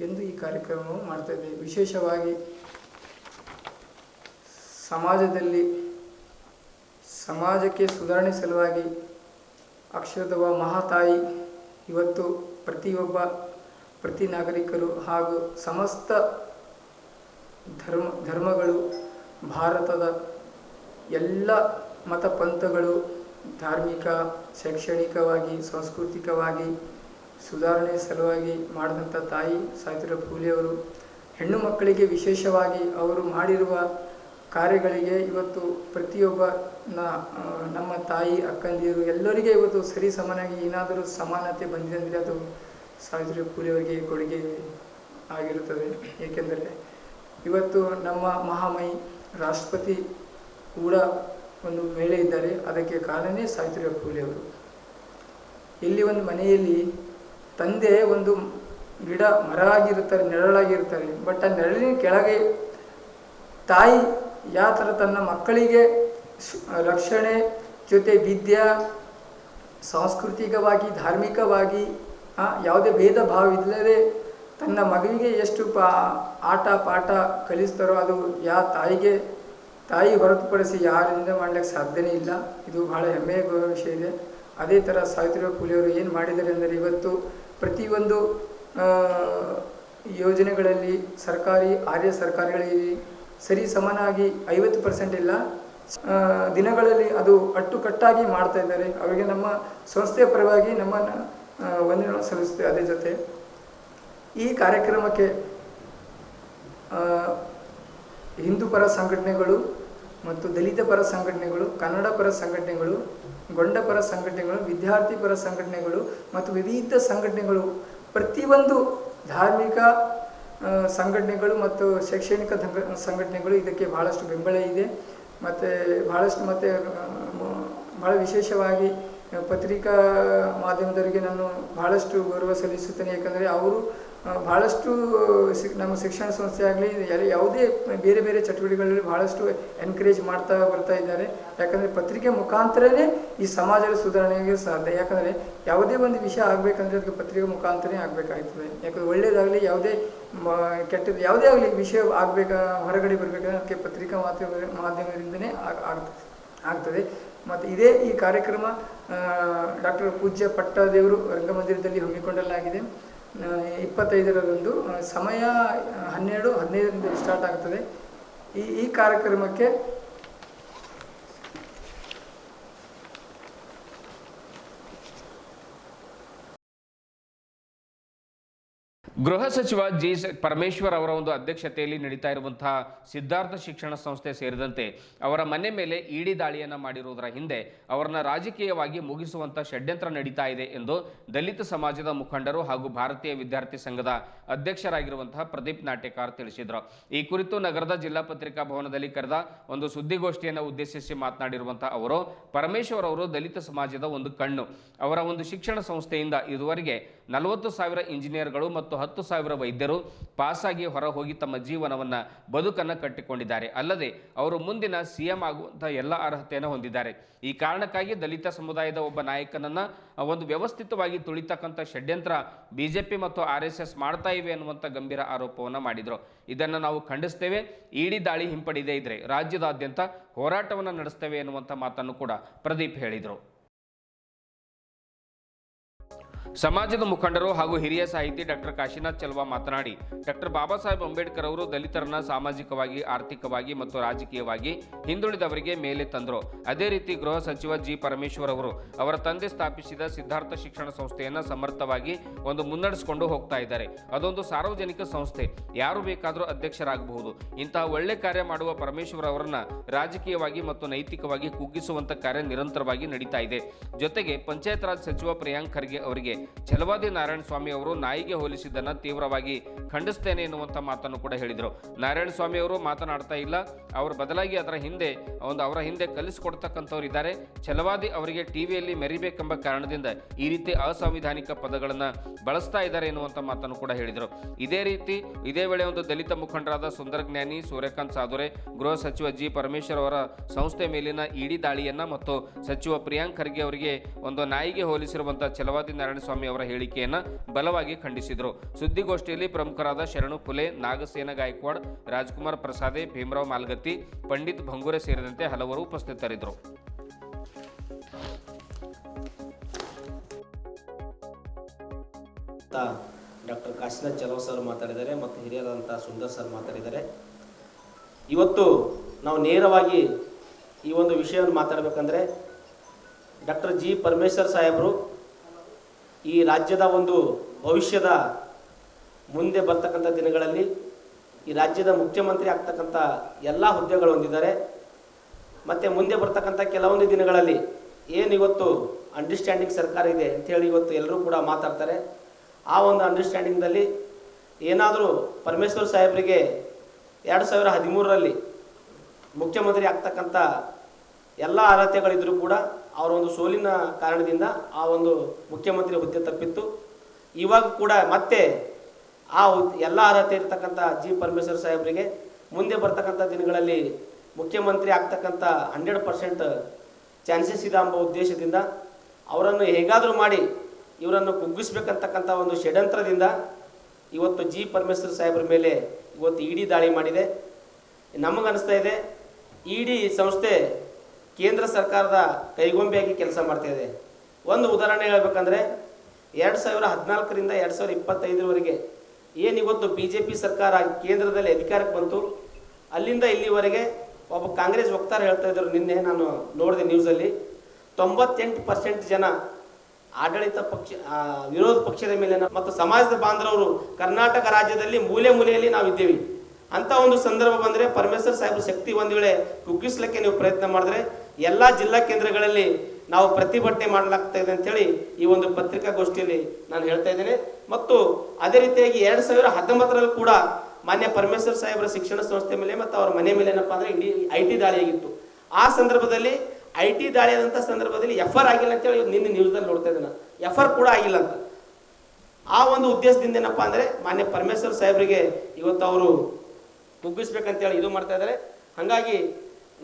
D: ಎಂದು ಈ ಕಾರ್ಯಕ್ರಮವು ಮಾಡ್ತಾ ವಿಶೇಷವಾಗಿ ಸಮಾಜದಲ್ಲಿ ಸಮಾಜಕ್ಕೆ ಸುಧಾರಣೆ ಸಲುವಾಗಿ ಅಕ್ಷರದವ ಮಹಾತಾಯಿ ಇವತ್ತು ಪ್ರತಿಯೊಬ್ಬ, ಪ್ರತಿ ನಾಗರಿಕರು ಹಾಗೂ ಸಮಸ್ತ ಧರ್ಮ, ಧರ್ಮಗಳು ಭಾರತದ ಎಲ್ಲ ಮತ ಪಂಥಗಳು ಧಾರ್ಮಿಕ, ಶೈಕ್ಷಣಿಕವಾಗಿ, ಸಾಂಸ್ಕೃತಿಕವಾಗಿ ಸುಧಾರಣೆ ಸಲುವಾಗಿ ಮಾಡಿದಂಥ ತಾಯಿ ಸಾವಿತ್ರಿ ಫೂಲೆಯವರು ಹೆಣ್ಣು ಮಕ್ಕಳಿಗೆ ವಿಶೇಷವಾಗಿ ಅವರು ಮಾಡಿರುವ ಕಾರ್ಯಗಳಿಗೆ ಇವತ್ತು ಪ್ರತಿಯೊಬ್ಬ ನಮ್ಮ ತಾಯಿ ಅಕ್ಕಂದಿರು ಎಲ್ಲರಿಗೆ ಇವತ್ತು ಸರಿ ಸಮನಾಗಿ ಏನಾದರೂ ಸಮಾನತೆ ಬಂದಿದೆ ಅಂದರೆ ಅದು ಸಾವಿತ್ರಿ ಅವರಿಗೆ ಕೊಡುಗೆ ಆಗಿರುತ್ತದೆ. ಏಕೆಂದರೆ ಇವತ್ತು ನಮ್ಮ ಮಹಾಮಯಿ ರಾಷ್ಟ್ರಪತಿ ಕೂಡ ಒಂದು ಮಹಿಳೆ ಇದ್ದಾರೆ. ಅದಕ್ಕೆ ಕಾರಣನೇ ಸಾವಿತ್ರಿ ಅವರು. ಇಲ್ಲಿ ಒಂದು ಮನೆಯಲ್ಲಿ ತಂದೆ ಒಂದು ಗಿಡ ಮರ ಆಗಿರುತ್ತಾರೆ ನೆರಳಾಗಿರ್ತಾರೆ ಬಟ್ ಆ ನೆರಳಿನ ಕೆಳಗೆ ತಾಯಿ ಯಾವ ಥರ ತನ್ನ ಮಕ್ಕಳಿಗೆ ರಕ್ಷಣೆ ಜೊತೆ ವಿದ್ಯಾ, ಸಾಂಸ್ಕೃತಿಕವಾಗಿ, ಧಾರ್ಮಿಕವಾಗಿ ಯಾವುದೇ ಭೇದ ಭಾವ ಇಲ್ಲದೆ ತನ್ನ ಮಗುವಿಗೆ ಎಷ್ಟು ಪಾ, ಆಟ ಪಾಠ ಕಲಿಸ್ತಾರೋ ಅದು ಯಾ ತಾಯಿಗೆ, ತಾಯಿ ಹೊರತುಪಡಿಸಿ ಯಾರಿಂದ ಮಾಡ್ಲಿಕ್ಕೆ ಸಾಧ್ಯನೇ ಇಲ್ಲ. ಇದು ಬಹಳ ಹೆಮ್ಮೆಯ ವಿಷಯ ಇದೆ. ಅದೇ ಥರ ಸಾವಿತ್ರಿಬಾಯಿ ಪುಲಿಯವರು ಏನು ಮಾಡಿದ್ದಾರೆ ಅಂದರೆ ಇವತ್ತು ಪ್ರತಿಯೊಂದು ಯೋಜನೆಗಳಲ್ಲಿ ಸರ್ಕಾರಿ, ಆರ್ಯ ಸರ್ಕಾರಿಗಳಲ್ಲಿ ಸರಿ ಸಮನಾಗಿ ಐವತ್ತು ಪರ್ಸೆಂಟ್ ಇಲ್ಲ. ದಿನಗಳಲ್ಲಿ ಅದು ಅಟ್ಟುಕಟ್ಟಾಗಿ ಮಾಡ್ತಾ ಇದ್ದಾರೆ. ಅವರಿಗೆ ನಮ್ಮ ಸಂಸ್ಥೆಯ ಪರವಾಗಿ ನಮ್ಮನ್ನು ವಂದನೆಗಳನ್ನು ಸಲ್ಲಿಸುತ್ತೆ ಅದೇ ಜೊತೆ. ಈ ಕಾರ್ಯಕ್ರಮಕ್ಕೆ ಹಿಂದೂ ಪರ ಸಂಘಟನೆಗಳು ಮತ್ತು ದಲಿತ ಪರ ಸಂಘಟನೆಗಳು, ಕನ್ನಡ ಪರ ಸಂಘಟನೆಗಳು, ಗೊಂಡ ಪರ ಸಂಘಟನೆಗಳು, ವಿದ್ಯಾರ್ಥಿ ಪರ ಸಂಘಟನೆಗಳು ಮತ್ತು ವಿವಿಧ ಸಂಘಟನೆಗಳು ಪ್ರತಿಯೊಂದು ಧಾರ್ಮಿಕ ಸಂಘಟನೆಗಳು ಮತ್ತು ಶೈಕ್ಷಣಿಕ ಸಂಘಟನೆಗಳು ಇದಕ್ಕೆ ಬಹಳಷ್ಟು ಬೆಂಬಲ ಇದೆ. ಮತ್ತು ಬಹಳಷ್ಟು ಮತ್ತು ಭಾಳ ವಿಶೇಷವಾಗಿ ಪತ್ರಿಕಾ ಮಾಧ್ಯಮದವರಿಗೆ ನಾನು ಬಹಳಷ್ಟು ಗೌರವ ಸಲ್ಲಿಸುತ್ತೇನೆ. ಯಾಕಂದರೆ ಅವರು ಬಹಳಷ್ಟು ನಮ್ಮ ಶಿಕ್ಷಣ ಸಂಸ್ಥೆ ಆಗಲಿ ಯಾವುದೇ ಬೇರೆ ಬೇರೆ ಚಟುವಟಿಕೆಗಳಲ್ಲಿ ಬಹಳಷ್ಟು ಎನ್ಕರೇಜ್ ಮಾಡ್ತಾ ಬರ್ತಾ ಇದ್ದಾರೆ. ಯಾಕಂದರೆ ಪತ್ರಿಕೆ ಮುಖಾಂತರನೇ ಈ ಸಮಾಜದ ಸುಧಾರಣೆಗೆ ಸಾಧ್ಯ. ಯಾಕಂದರೆ ಯಾವುದೇ ಒಂದು ವಿಷಯ ಆಗಬೇಕಂದ್ರೆ ಅದಕ್ಕೆ ಪತ್ರಿಕೆ ಮುಖಾಂತರನೇ ಆಗಬೇಕಾಗ್ತದೆ. ಯಾಕಂದರೆ ಒಳ್ಳೆಯದಾಗಲಿ ಯಾವುದೇ ಕೆಟ್ಟದ್ದು, ಯಾವುದೇ ಆಗಲಿ ವಿಷಯ ಆಗಬೇಕಾ, ಹೊರಗಡೆ ಬರಬೇಕಂದ್ರೆ ಅದಕ್ಕೆ ಪತ್ರಿಕಾ ಮಾಧ್ಯಮ, ಮಾಧ್ಯಮದಿಂದನೇ ಆಗ್- ಆಗ್ತದೆ ಆಗ್ತದೆ. ಮತ್ತು ಇದೇ ಈ ಕಾರ್ಯಕ್ರಮ ಡಾಕ್ಟರ್ ಪೂಜ್ಯ ಪಟ್ಟದೇವರು ರಂಗಮಂದಿರದಲ್ಲಿ ಹಮ್ಮಿಕೊಳ್ಳಲಾಗಿದೆ ಆ, ಸಮಯ ಹನ್ನೆರಡು ಹದಿನೈದರಿಂದ ಸ್ಟಾರ್ಟ್ ಆಗ್ತದೆ ಈ ಈ ಕಾರ್ಯಕ್ರಮಕ್ಕೆ
A: ಗೃಹ ಸಚಿವ ಜಿ ಪರಮೇಶ್ವರ್ ಅವರ ಒಂದು ಅಧ್ಯಕ್ಷತೆಯಲ್ಲಿ ನಡೀತಾ ಇರುವಂತಹ ಸಿದ್ಧಾರ್ಥ ಶಿಕ್ಷಣ ಸಂಸ್ಥೆ ಸೇರಿದಂತೆ ಅವರ ಮನೆ ಮೇಲೆ ಇಡಿ ದಾಳಿಯನ್ನ ಮಾಡಿರುವುದರ ಹಿಂದೆ ಅವರನ್ನ ರಾಜಕೀಯವಾಗಿ ಮುಗಿಸುವಂತ ಷಡ್ಯಂತ್ರ ನಡೀತಾ ಇದೆ ಎಂದು ದಲಿತ ಸಮಾಜದ ಮುಖಂಡರು ಹಾಗೂ ಭಾರತೀಯ ವಿದ್ಯಾರ್ಥಿ ಸಂಘದ ಅಧ್ಯಕ್ಷರಾಗಿರುವಂತಹ ಪ್ರದೀಪ್ ನಾಟ್ಯಕಾರ್ ತಿಳಿಸಿದರು. ಈ ಕುರಿತು ನಗರದ ಜಿಲ್ಲಾ ಪತ್ರಿಕಾ ಭವನದಲ್ಲಿ ಕರೆದ ಒಂದು ಸುದ್ದಿಗೋಷ್ಠಿಯನ್ನು ಉದ್ದೇಶಿಸಿ ಮಾತನಾಡಿರುವಂತಹ ಅವರು, ಪರಮೇಶ್ವರ್ ಅವರು ದಲಿತ ಸಮಾಜದ ಒಂದು ಕಣ್ಣು. ಅವರ ಒಂದು ಶಿಕ್ಷಣ ಸಂಸ್ಥೆಯಿಂದ ಇದುವರೆಗೆ ನಲವತ್ತು ಸಾವಿರ ಇಂಜಿನಿಯರ್ಗಳು ಮತ್ತು ಹತ್ತು ಸಾವಿರ ವೈದ್ಯರು ಪಾಸಾಗಿ ಹೊರ ಹೋಗಿ ತಮ್ಮ ಜೀವನವನ್ನು ಬದುಕನ್ನು ಕಟ್ಟಿಕೊಂಡಿದ್ದಾರೆ. ಅಲ್ಲದೆ ಅವರು ಮುಂದಿನ ಸಿ ಎಂ ಆಗುವಂಥ ಎಲ್ಲ ಅರ್ಹತೆಯನ್ನು ಹೊಂದಿದ್ದಾರೆ. ಈ ಕಾರಣಕ್ಕಾಗಿ ದಲಿತ ಸಮುದಾಯದ ಒಬ್ಬ ನಾಯಕನನ್ನು ಒಂದು ವ್ಯವಸ್ಥಿತವಾಗಿ ತುಳಿತಕ್ಕಂಥ ಷಡ್ಯಂತ್ರ ಬಿಜೆಪಿ ಮತ್ತು ಆರ್ ಎಸ್ ಎಸ್ ಮಾಡ್ತಾ ಇವೆ ಅನ್ನುವಂಥ ಗಂಭೀರ ಆರೋಪವನ್ನು ಮಾಡಿದರು. ಇದನ್ನು ನಾವು ಖಂಡಿಸ್ತೇವೆ. ಇಡೀ ದಾಳಿ ಹಿಂಪಡಿದೇ ಇದ್ರೆ ರಾಜ್ಯದಾದ್ಯಂತ ಹೋರಾಟವನ್ನು ನಡೆಸ್ತೇವೆ ಎನ್ನುವಂಥ ಮಾತನ್ನು ಕೂಡ ಪ್ರದೀಪ್ ಹೇಳಿದರು. ಸಮಾಜದ ಮುಖಂಡರು ಹಾಗೂ ಹಿರಿಯ ಸಾಹಿತಿ ಡಾಕ್ಟರ್ ಕಾಶಿನಾಥ್ ಚಲ್ವಾ ಮಾತನಾಡಿ, ಡಾಕ್ಟರ್ ಬಾಬಾ ಸಾಹೇಬ್ ಅಂಬೇಡ್ಕರ್ ಅವರು ದಲಿತರನ್ನ ಸಾಮಾಜಿಕವಾಗಿ, ಆರ್ಥಿಕವಾಗಿ ಮತ್ತು ರಾಜಕೀಯವಾಗಿ ಹಿಂದುಳಿದವರಿಗೆ ಮೇಲೆ ತಂದರು. ಅದೇ ರೀತಿ ಗೃಹ ಸಚಿವ ಜಿ ಪರಮೇಶ್ವರ್ ಅವರು ಅವರ ತಂದೆ ಸ್ಥಾಪಿಸಿದ ಸಿದ್ಧಾರ್ಥ ಶಿಕ್ಷಣ ಸಂಸ್ಥೆಯನ್ನ ಸಮರ್ಥವಾಗಿ ಒಂದು ಮುನ್ನಡೆಸಿಕೊಂಡು ಹೋಗ್ತಾ ಇದ್ದಾರೆ. ಅದೊಂದು ಸಾರ್ವಜನಿಕ ಸಂಸ್ಥೆ. ಯಾರು ಬೇಕಾದರೂ ಅಧ್ಯಕ್ಷರಾಗಬಹುದು. ಇಂತಹ ಒಳ್ಳೆ ಕಾರ್ಯ ಮಾಡುವ ಪರಮೇಶ್ವರ್ ಅವರನ್ನ ರಾಜಕೀಯವಾಗಿ ಮತ್ತು ನೈತಿಕವಾಗಿ ಕುಗ್ಗಿಸುವಂತ ಕಾರ್ಯ ನಿರಂತರವಾಗಿ ನಡೀತಾ ಇದೆ. ಜೊತೆಗೆ ಪಂಚಾಯತ್ ರಾಜ್ ಸಚಿವ ಪ್ರಿಯಾಂಕ್ ಖರ್ಗೆ ಅವರಿಗೆ ಛಲವಾದಿ ನಾರಾಯಣ ಸ್ವಾಮಿ ಅವರು ನಾಯಿಗೆ ಹೋಲಿಸಿದ್ದನ್ನು ತೀವ್ರವಾಗಿ ಖಂಡಿಸ್ತೇನೆ ಎನ್ನುವಂಥ ಮಾತನ್ನು ಕೂಡ ಹೇಳಿದರು. ನಾರಾಯಣ ಸ್ವಾಮಿ ಅವರು ಮಾತನಾಡ್ತಾ ಇಲ್ಲ. ಅವರ ಬದಲಾಗಿ ಅದರ ಹಿಂದೆ, ಒಂದು ಅವರ ಹಿಂದೆ ಕಲಿಸಿಕೊಡ್ತಕ್ಕಂಥವ್ರು ಇದ್ದಾರೆ. ಛಲವಾದಿ ಅವರಿಗೆ ಟಿವಿಯಲ್ಲಿ ಮೆರಿಬೇಕೆಂಬ ಕಾರಣದಿಂದ ಈ ರೀತಿ ಅಸಾಂವಿಧಾನಿಕ ಪದಗಳನ್ನು ಬಳಸ್ತಾ ಇದ್ದಾರೆ ಎನ್ನುವಂಥ ಮಾತನ್ನು ಕೂಡ ಹೇಳಿದರು. ಇದೇ ರೀತಿ, ಇದೇ ವೇಳೆ ಒಂದು ದಲಿತ ಮುಖಂಡರಾದ ಸುಂದರ ಜ್ಞಾನಿ, ಸೂರ್ಯಕಾಂತ್ ಸಾಧುರೆ ಗೃಹ ಸಚಿವ ಜಿ ಪರಮೇಶ್ವರ್ ಅವರ ಸಂಸ್ಥೆ ಮೇಲಿನ ಇಡಿ ದಾಳಿಯನ್ನ ಮತ್ತು ಸಚಿವ ಪ್ರಿಯಾಂಕ್ ಖರ್ಗೆ ಅವರಿಗೆ ಒಂದು ನಾಯಿಗೆ ಹೋಲಿಸಿರುವಂತಹ ಛಲವಾದಿ ನಾರಾಯಣಸ್ವಾಮಿ ಅವರ ಹೇಳಿಕೆಯನ್ನು ಬಲವಾಗಿ ಖಂಡಿಸಿದರು. ಸುದ್ದಿಗೋಷ್ಠಿಯಲ್ಲಿ ಪ್ರಮುಖರಾದ ಶರಣು ಫುಲೆ ನಾಗಸೇನ ಗಾಯಕ್ವಾಡ್, ರಾಜ್ಕುಮಾರ್ ಪ್ರಸಾದೆ, ಭೀಮರಾವ್ ಮಾಲ್ಗತ್ತಿ, ಪಂಡಿತ್ ಭಂಗೂರೆ ಸೇರಿದಂತೆ ಹಲವರು ಉಪಸ್ಥಿತರಿದ್ದರು.
E: ಡಾಕ್ಟರ್ ಕಾಶಿನಾಥ್ ಚಲೋ ಸರ್ ಮಾತಾಡಿದ್ದಾರೆ ಮತ್ತು ಹಿರಿಯರಾದಂಥ ಸುಂದರ್ ಸರ್ ಮಾತಾಡಿದ್ದಾರೆ. ಇವತ್ತು ನಾವು ನೇರವಾಗಿ ಈ ಒಂದು ವಿಷಯವನ್ನು ಮಾತಾಡಬೇಕಂದ್ರೆ ಡಾಕ್ಟರ್ ಜಿ ಪರಮೇಶ್ವರ್ ಸಾಹೇಬರು ಈ ರಾಜ್ಯದ ಒಂದು ಭವಿಷ್ಯದ ಮುಂದೆ ಬರ್ತಕ್ಕಂಥ ದಿನಗಳಲ್ಲಿ ಈ ರಾಜ್ಯದ ಮುಖ್ಯಮಂತ್ರಿ ಆಗ್ತಕ್ಕಂಥ ಎಲ್ಲ ಹುದ್ದೆಗಳು ಹೊಂದಿದ್ದಾರೆ. ಮತ್ತು ಮುಂದೆ ಬರ್ತಕ್ಕಂಥ ಕೆಲವೊಂದು ದಿನಗಳಲ್ಲಿ ಏನು ಇವತ್ತು ಅಂಡರ್ಸ್ಟ್ಯಾಂಡಿಂಗ್ ಸರ್ಕಾರ ಇದೆ ಅಂತೇಳಿ ಇವತ್ತು ಎಲ್ಲರೂ ಕೂಡ ಮಾತಾಡ್ತಾರೆ. ಆ ಒಂದು ಅಂಡರ್ಸ್ಟ್ಯಾಂಡಿಂಗ್ದಲ್ಲಿ ಏನಾದರೂ ಪರಮೇಶ್ವರ್ ಸಾಹೇಬರಿಗೆ ಎರಡು ಸಾವಿರ ಹದಿಮೂರರಲ್ಲಿ ಮುಖ್ಯಮಂತ್ರಿ ಆಗ್ತಕ್ಕಂಥ ಎಲ್ಲ ಅರ್ಹತೆಗಳಿದ್ರು ಕೂಡ ಅವರ ಒಂದು ಸೋಲಿನ ಕಾರಣದಿಂದ ಆ ಒಂದು ಮುಖ್ಯಮಂತ್ರಿ ಹುದ್ದೆ ತಪ್ಪಿತ್ತು. ಇವಾಗ ಕೂಡ ಮತ್ತೆ ಆ ಎಲ್ಲ ಅರ್ಹತೆ ಇರತಕ್ಕಂಥ ಜಿ ಪರಮೇಶ್ವರ್ ಸಾಹೇಬರಿಗೆ ಮುಂದೆ ಬರ್ತಕ್ಕಂಥ ದಿನಗಳಲ್ಲಿ ಮುಖ್ಯಮಂತ್ರಿ ಆಗ್ತಕ್ಕಂಥ ಹಂಡ್ರೆಡ್ ಪರ್ಸೆಂಟ್ ಚಾನ್ಸಸ್ ಇದೆ ಎಂಬ ಉದ್ದೇಶದಿಂದ ಅವರನ್ನು ಹೇಗಾದರೂ ಮಾಡಿ ಇವರನ್ನು ಕುಗ್ಗಿಸ್ಬೇಕಂತಕ್ಕಂಥ ಒಂದು ಷಡ್ಯಂತ್ರದಿಂದ ಇವತ್ತು ಜಿ ಪರಮೇಶ್ವರ್ ಸಾಹೇಬ್ರ ಮೇಲೆ ಇವತ್ತು ಇಡಿ ದಾಳಿ ಮಾಡಿದೆ. ನಮಗನ್ನಿಸ್ತಾ ಇದೆ ಇಡಿ ಸಂಸ್ಥೆ ಕೇಂದ್ರ ಸರ್ಕಾರದ ಕೈಗೊಂಬೆಯಾಗಿ ಕೆಲಸ ಮಾಡ್ತಾ ಇದೆ. ಒಂದು ಉದಾಹರಣೆ ಹೇಳಬೇಕಂದ್ರೆ, ಎರಡು ಸಾವಿರ ಹದಿನಾಲ್ಕರಿಂದ ಎರಡು ಸಾವಿರ ಇಪ್ಪತ್ತೈದರವರೆಗೆ ಏನು ಇವತ್ತು ಬಿ ಜೆ ಪಿ ಸರ್ಕಾರ ಕೇಂದ್ರದಲ್ಲಿ ಅಧಿಕಾರಕ್ಕೆ ಬಂತು? ಅಲ್ಲಿಂದ ಇಲ್ಲಿವರೆಗೆ ಒಬ್ಬ ಕಾಂಗ್ರೆಸ್ ವಕ್ತಾರ ಹೇಳ್ತಾ ಇದ್ದರು ನಿನ್ನೆ, ನಾನು ನೋಡಿದೆ ನ್ಯೂಸಲ್ಲಿ ತೊಂಬತ್ತೆಂಟು ಪರ್ಸೆಂಟ್ ಜನ ಆಡಳಿತ ಪಕ್ಷ ವಿರೋಧ ಪಕ್ಷದ ಮೇಲೆ ಮತ್ತು ಸಮಾಜದ ಬಾಂಧವರು ಕರ್ನಾಟಕ ರಾಜ್ಯದಲ್ಲಿ ಮೂಲೆ ಮೂಲೆಯಲ್ಲಿ ನಾವು ಇದ್ದೇವೆ. ಅಂತ ಒಂದು ಸಂದರ್ಭ ಬಂದರೆ ಪರಮೇಶ್ವರ್ ಸಾಹೇಬ್ ಶಕ್ತಿ ಒಂದು ವೇಳೆ ಕುಗ್ಗಿಸ್ಲಿಕ್ಕೆ ನೀವು ಪ್ರಯತ್ನ ಮಾಡಿದ್ರೆ ಎಲ್ಲ ಜಿಲ್ಲಾ ಕೇಂದ್ರಗಳಲ್ಲಿ ನಾವು ಪ್ರತಿಭಟನೆ ಮಾಡಲಾಗ್ತಾ ಇದೆ ಅಂತೇಳಿ ಈ ಒಂದು ಪತ್ರಿಕಾಗೋಷ್ಠಿಯಲ್ಲಿ ನಾನು ಹೇಳ್ತಾ ಇದ್ದೇನೆ. ಮತ್ತು ಅದೇ ರೀತಿಯಾಗಿ ಎರಡು ಸಾವಿರ ಹತ್ತೊಂಬತ್ತರಲ್ಲಿ ಕೂಡ ಮಾನ್ಯ ಪರಮೇಶ್ವರ್ ಸಾಹೇಬರ ಶಿಕ್ಷಣ ಸಂಸ್ಥೆ ಮೇಲೆ ಮತ್ತು ಅವರ ಮನೆ ಮೇಲೆ ಏನಪ್ಪಾ ಅಂದರೆ ಇಡೀ ಐ ಟಿ ದಾಳಿಯಾಗಿತ್ತು. ಆ ಸಂದರ್ಭದಲ್ಲಿ ಐ ಟಿ ದಾಳಿಯಾದಂಥ ಸಂದರ್ಭದಲ್ಲಿ ಎಫ್ ಆರ್ ಆಗಿಲ್ಲ ಅಂತೇಳಿ ನಿನ್ನೆ ನ್ಯೂಸ್ದಲ್ಲಿ ನೋಡ್ತಾ ಇದ್ದೇನೆ ಎಫ್ ಆರ್ ಕೂಡ ಆಗಿಲ್ಲ ಅಂತ. ಆ ಒಂದು ಉದ್ದೇಶದಿಂದ ಏನಪ್ಪಾ ಅಂದರೆ ಮಾನ್ಯ ಪರಮೇಶ್ವರ್ ಸಾಹೇಬರಿಗೆ ಇವತ್ತು ಅವರು ಕುಗ್ಗಿಸ್ಬೇಕಂತೇಳಿ ಇದು ಮಾಡ್ತಾ ಇದ್ದಾರೆ. ಹಾಗಾಗಿ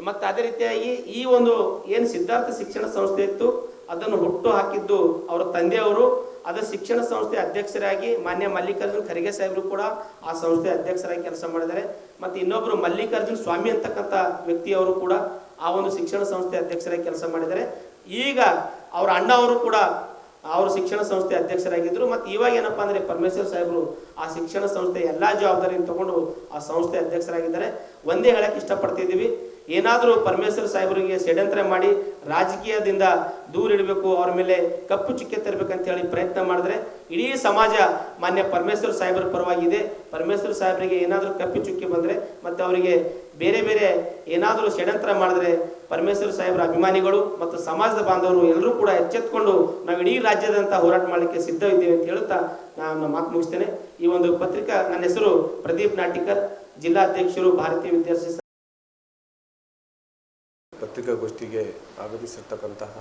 E: ಮತ್ತೆ ಅದೇ ರೀತಿಯಾಗಿ ಈ ಒಂದು ಏನು ಸಿದ್ಧಾರ್ಥ ಶಿಕ್ಷಣ ಸಂಸ್ಥೆ ಇತ್ತು, ಅದನ್ನು ಹುಟ್ಟು ಹಾಕಿದ್ದು ಅವರ ತಂದೆಯವರು. ಅದರ ಶಿಕ್ಷಣ ಸಂಸ್ಥೆ ಅಧ್ಯಕ್ಷರಾಗಿ ಮಾನ್ಯ ಮಲ್ಲಿಕಾರ್ಜುನ್ ಖರ್ಗೆ ಸಾಹೇಬರು ಕೂಡ ಆ ಸಂಸ್ಥೆ ಅಧ್ಯಕ್ಷರಾಗಿ ಕೆಲಸ ಮಾಡಿದ್ದಾರೆ. ಮತ್ತೆ ಇನ್ನೊಬ್ಬರು ಮಲ್ಲಿಕಾರ್ಜುನ್ ಸ್ವಾಮಿ ಅಂತಕ್ಕಂಥ ವ್ಯಕ್ತಿಯವರು ಕೂಡ ಆ ಒಂದು ಶಿಕ್ಷಣ ಸಂಸ್ಥೆ ಅಧ್ಯಕ್ಷರಾಗಿ ಕೆಲಸ ಮಾಡಿದ್ದಾರೆ. ಈಗ ಅವರ ಅಣ್ಣ ಅವರು ಕೂಡ ಅವರು ಶಿಕ್ಷಣ ಸಂಸ್ಥೆ ಅಧ್ಯಕ್ಷರಾಗಿದ್ದರು ಮತ್ತು ಇವಾಗ ಏನಪ್ಪ ಅಂದರೆ ಪರಮೇಶ್ವರ್ ಸಾಹೇಬರು ಆ ಶಿಕ್ಷಣ ಸಂಸ್ಥೆ ಎಲ್ಲ ಜವಾಬ್ದಾರಿಯನ್ನು ತಗೊಂಡು ಆ ಸಂಸ್ಥೆ ಅಧ್ಯಕ್ಷರಾಗಿದ್ದಾರೆ. ಒಂದೇ ಹೇಳಕ್ಕೆ ಇಷ್ಟಪಡ್ತಿದ್ದೀವಿ. ಏನಾದರೂ ಪರಮೇಶ್ವರ ಸಾಹೇಬರಿಗೆ ಷಡ್ಯಂತ್ರ ಮಾಡಿ ರಾಜಕೀಯದಿಂದ ದೂರ ಇಡಬೇಕು, ಅವ್ರ ಮೇಲೆ ಕಪ್ಪು ಚುಕ್ಕೆ ತರಬೇಕಂತ ಹೇಳಿ ಪ್ರಯತ್ನ ಮಾಡಿದ್ರೆ ಇಡೀ ಸಮಾಜ ಮಾನ್ಯ ಪರಮೇಶ್ವರ ಸಾಹೇಬರ ಪರವಾಗಿದೆ ಪರಮೇಶ್ವರ ಸಾಹೇಬರಿಗೆ ಏನಾದರೂ ಕಪ್ಪು ಚುಕ್ಕಿ ಬಂದರೆ ಮತ್ತು ಅವರಿಗೆ ಬೇರೆ ಬೇರೆ ಏನಾದರೂ ಷಡ್ಯಂತ್ರ ಮಾಡಿದ್ರೆ ಪರಮೇಶ್ವರ ಸಾಹೇಬರ ಅಭಿಮಾನಿಗಳು ಮತ್ತು ಸಮಾಜದ ಬಾಂಧವರು ಎಲ್ಲರೂ ಕೂಡ ಎಚ್ಚೆತ್ಕೊಂಡು ನಾವು ಇಡೀ ರಾಜ್ಯದಂತ ಹೋರಾಟ ಮಾಡಲಿಕ್ಕೆ ಸಿದ್ಧವಿದ್ದೇವೆ ಅಂತ ಹೇಳುತ್ತಾ ನಾನು ಮಾತು ಮುಗಿಸ್ತೇನೆ ಈ ಒಂದು ಪತ್ರಿಕಾ ನನ್ನ ಹೆಸರು ಪ್ರದೀಪ್ ನಾಟಿಕರ್ ಜಿಲ್ಲಾಧ್ಯಕ್ಷರು ಭಾರತೀಯ ವಿದ್ಯಾರ್ಥಿ.
F: ಪತ್ರಿಕಾಗೋಷ್ಠಿಗೆ ಆಗಮಿಸಿರ್ತಕ್ಕಂತಹ